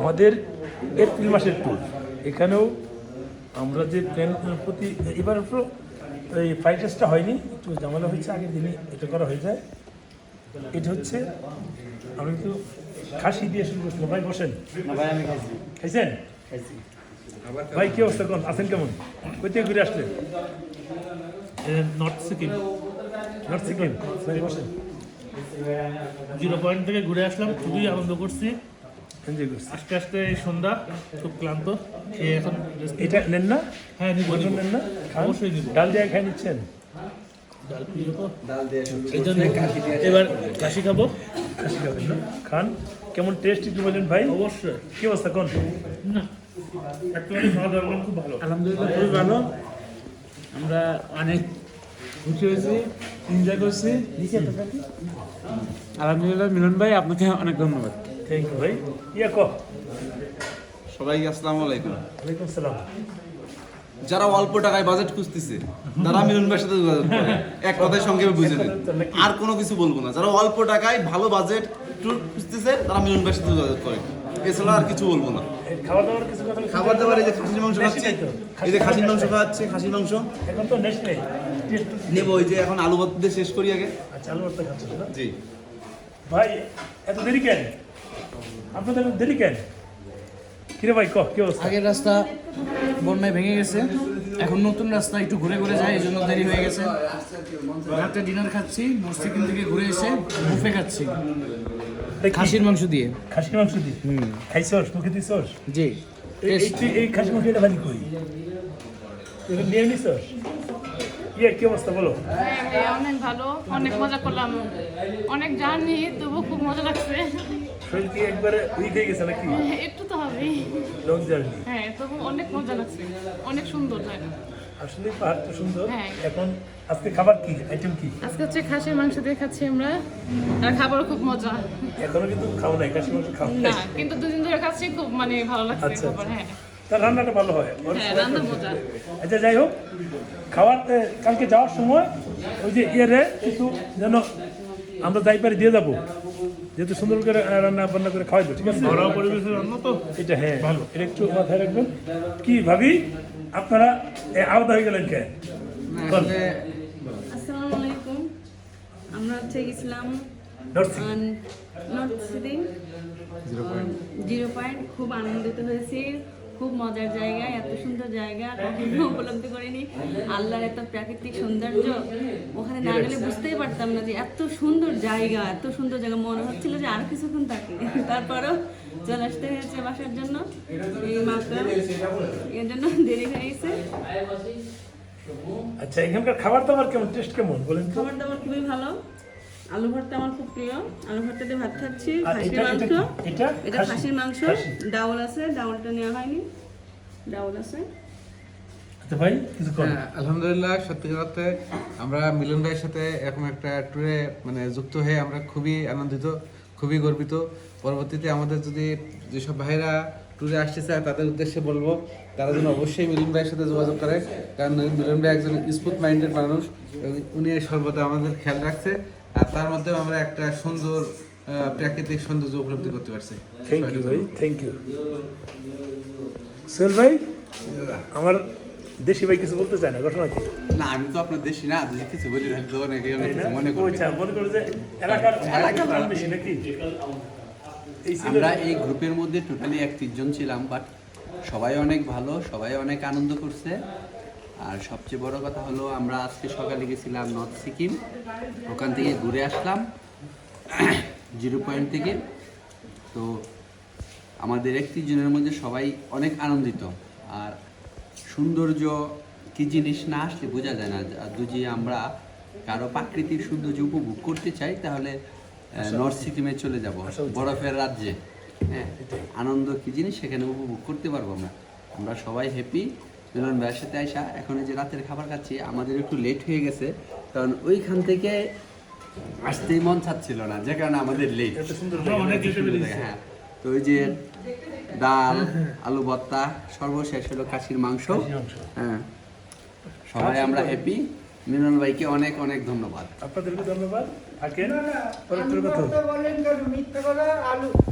আমাদের এপ্রিল মাসের ট্যুর এখানেও আমরা যে ট্রেন প্রতি এবার এই ফ্লাইট টেস্টটা হয়নি একটু ঝামেলা হয়েছে আগের দিনই এটা করা হয়ে যায়। এটা হচ্ছে আমরা কিন্তু খাসি দিয়ে শুরু করছিলাম। ভাই বসেন। ভাই আমি খাইছি খাইছেন? খাইছি। ভাই কি অবস্থা কোন? আছেন কেমন? কই থেকে ঘুরে আসলেন? নর্থ সিকিম নর্থ সিকিম ভাই বসেন। জিরো পয়েন্ট থেকে ঘুরে আসলাম খুবই আনন্দ করছি। এনজয় করছি। আস্তে আস্তে এই সন্ধ্যা খুব ক্লান্ত। খেয়ে এখন এটা নেন না? হ্যাঁ নিবো। নেন না? অবশ্যই নিবো। ডাল দিয়ে খাই নিচ্ছেন? ডাল প্রিয় তো। ডাল দিয়ে এই জন্য এবার কাশি খাব। খাসি খাবেন না? খান? কেমন টেস্ট একটু বলেন ভাই। অবশ্যই। কি অবস্থা কোন? না একেবারে খাওয়া দাওয়া খুব ভালো। আলহামদুলিল্লাহ খুবই ভালো। আমরা অনেক খুশি হয়েছি এনজয় করছি। আলহামদুলিল্লাহ মিলন ভাই আপনাকে অনেক ধন্যবাদ। ভাই। ইয়া কো। সবাইকে আসসালামু আলাইকুম। ওয়ালাইকুম সালাম। যারা অল্প টাকায় বাজেট খুঁজতেছে তারা মিলন ভাইয়ের সাথে যোগাযোগ করে। এক কথায় সংক্ষেপে বুঝে নেন আর কোনো কিছু বলব না। যারা অল্প টাকায় ভালো বাজেট ট্যুর খুঁজতেছে তারা মিলন ভাইয়ের সাথে যোগাযোগ করে। এছাড়া আর কিছু বলব না। খাওয়া দাওয়ার কিছু কথা খাবার দাবার এই যে খাসির মাংস খাচ্ছি এই যে খাসির মাংস খাওয়াচ্ছে খাসির মাংস। এখন তো নেক্সট নেই। নেব ওই যে এখন আলু ভর্তা দিয়ে শেষ করি আগে। আচ্ছা আলু ভর্তা খাচ্ছেন না? জি। ভাই এত দেরি কেন? আপনাদের দেরি কেন? কিরে ভাই কহ কি অবস্থা? আগের রাস্তা বন্যায় ভেঙে গেছে। এখন নতুন রাস্তা একটু ঘুরে ঘুরে যায় এই জন্য দেরি হয়ে গেছে। রাতে ডিনার খাচ্ছি মস্তিকিন থেকে ঘুরে এসে বুফে খাচ্ছি। খাসির মাংস দিয়ে। খাসির মাংস দি খাইছস? মুখে দিছস? জি। এই এই তুই এই খাসি মাংস এটা ভালো কই নিয়ে নিছস? ইয়ে কি অবস্থা বলো? হ্যাঁ অনেক ভালো। অনেক মজা করলাম। অনেক জার্নি তবু খুব মজা লাগছে। শরীর কি একবারে উইক হয়ে গেছে নাকি? একটু তো হবেই। লং জার্নি হ্যাঁ তবু অনেক মজা লাগছে। অনেক সুন্দর জায়গা। আসলে পাহাড়টা সুন্দর। হ্যাঁ। এখন আজকে খাবার কি? আইটেম কি? আজকে হচ্ছে খাসির মাংস দিয়ে খাচ্ছি আমরা। আর খাবারও খুব মজা। এখনও কিন্তু খাও নাই খাসি মাংস খাও না কিন্তু দুদিন ধরে খাচ্ছি খুব মানে ভালো লাগছে আচ্ছা, খাবার হ্যাঁ। তার রান্নাটা ভালো হয়? হ্যাঁ, রান্না মজা। আচ্ছা যাই হোক। খাবার কালকে যাওয়ার সময় ওই যে ইয়ে কিছু যেন আমরা যাই পারি দিয়ে যাব। যেহেতু সুন্দর করে রান্না বান্না করে খাওয়াই ঠিক আছে? ঘরোয়া পরিবেশে রান্না তো? এটা হ্যাঁ। ভালো। এটা একটু মাথায় রাখবেন। কি ভাবি আপনারা এ, আলাদা হয়ে গেলেন কেন আসসালামু আলাইকুম। আমরা হচ্ছে গেছিলাম জিরো পয়েন্ট খুব আনন্দিত হয়েছি। খুব মজার জায়গা এত সুন্দর জায়গা কখনো উপলব্ধি করিনি। আল্লাহর এত প্রাকৃতিক সৌন্দর্য ওখানে না গেলে বুঝতেই পারতাম না যে এত সুন্দর জায়গা এত সুন্দর জায়গা। মনে হচ্ছিল যে আর কিছুক্ষণ থাকি। তারপরেও চলে আসতে হয়েছে বাসার জন্য। এই মাত্র। এর জন্য দেরি হয়ে গেছে। আচ্ছা এখানকার খাবার দাবার কেমন? টেস্ট কেমন? বলেন খাবার দাবার খুবই ভালো। আলু ভর্তা আমার খুব প্রিয়। আলু ভর্তা দিয়ে ভাত খাচ্ছি খাসির মাংস। এটা? এটা খাসির মাংস। ডাউল আছে ডাউলটা নেওয়া হয়নি। ডাউল আছে। আচ্ছা ভাই কিছু হ্যাঁ, আলহামদুলিল্লাহ সত্যি কথা আমরা মিলন ভাইয়ের সাথে এরকম একটা ট্যুরে মানে যুক্ত হয়ে আমরা খুবই আনন্দিত খুবই গর্বিত। পরবর্তীতে আমাদের যদি যেসব ভাইরা ট্যুরে আসতে চায় তাদের উদ্দেশ্যে বলব তারা যেন অবশ্যই মিলন ভাইয়ের সাথে যোগাযোগ করে। কারণ মিলন ভাই একজন স্মুথ মাইন্ডেড মানুষ উনি সর্বদা আমাদের খেয়াল রাখছে। আর তার মধ্যেও আমরা একটা সুন্দর প্রাকৃতিক সৌন্দর্য উপলব্ধি করতে পারছি। থ্যাংক ইউ ভাই থ্যাংক ইউ সোহেল ভাই আমার দেশি ভাই কিছু বলতে চায় না ঘটনা কি? না আমি তো আপনার দেশি না যদি কিছু বলি তাহলে তো অনেকে মনে মনে করো যে এলাকার এলাকার দাম বেশি নাকি? এই আমরা এই গ্রুপের মধ্যে টোটালি একত্রিশ জন ছিলাম বাট সবাই অনেক ভালো সবাই অনেক আনন্দ করছে। আর সবচেয়ে বড় কথা হলো আমরা আজকে সকালে গেছিলাম নর্থ সিকিম। ওখান থেকে ঘুরে আসলাম জিরো পয়েন্ট থেকে। তো আমাদের একত্রিশ জনের মধ্যে সবাই অনেক আনন্দিত। আর সৌন্দর্য কী জিনিস না আসলে বোঝা যায় না। আর যদি আমরা কারও প্রাকৃতিক সৌন্দর্য উপভোগ করতে চাই তাহলে নর্থ সিকিমে চলে যাব বরফের রাজ্যে। হ্যাঁ আনন্দ কী জিনিস সেখানে উপভোগ করতে পারব আমরা। আমরা সবাই হ্যাপি মিলন ভাইয়ের সাথে আইসা এখন এই যে রাতের খাবার খাচ্ছি আমাদের একটু লেট হয়ে গেছে কারণ ওইখান থেকে আসতেই মন চাচ্ছিল না যে কারণে আমাদের লেট অনেক লেটে বেরিয়েছি হ্যাঁ। তো ওই যে ডাল আলু ভর্তা সর্বশেষ হলো কাশির মাংস। হ্যাঁ। সবাই আমরা হ্যাপি মিলন ভাইকে অনেক অনেক ধন্যবাদ। আপনাদেরকে ধন্যবাদ। হবে।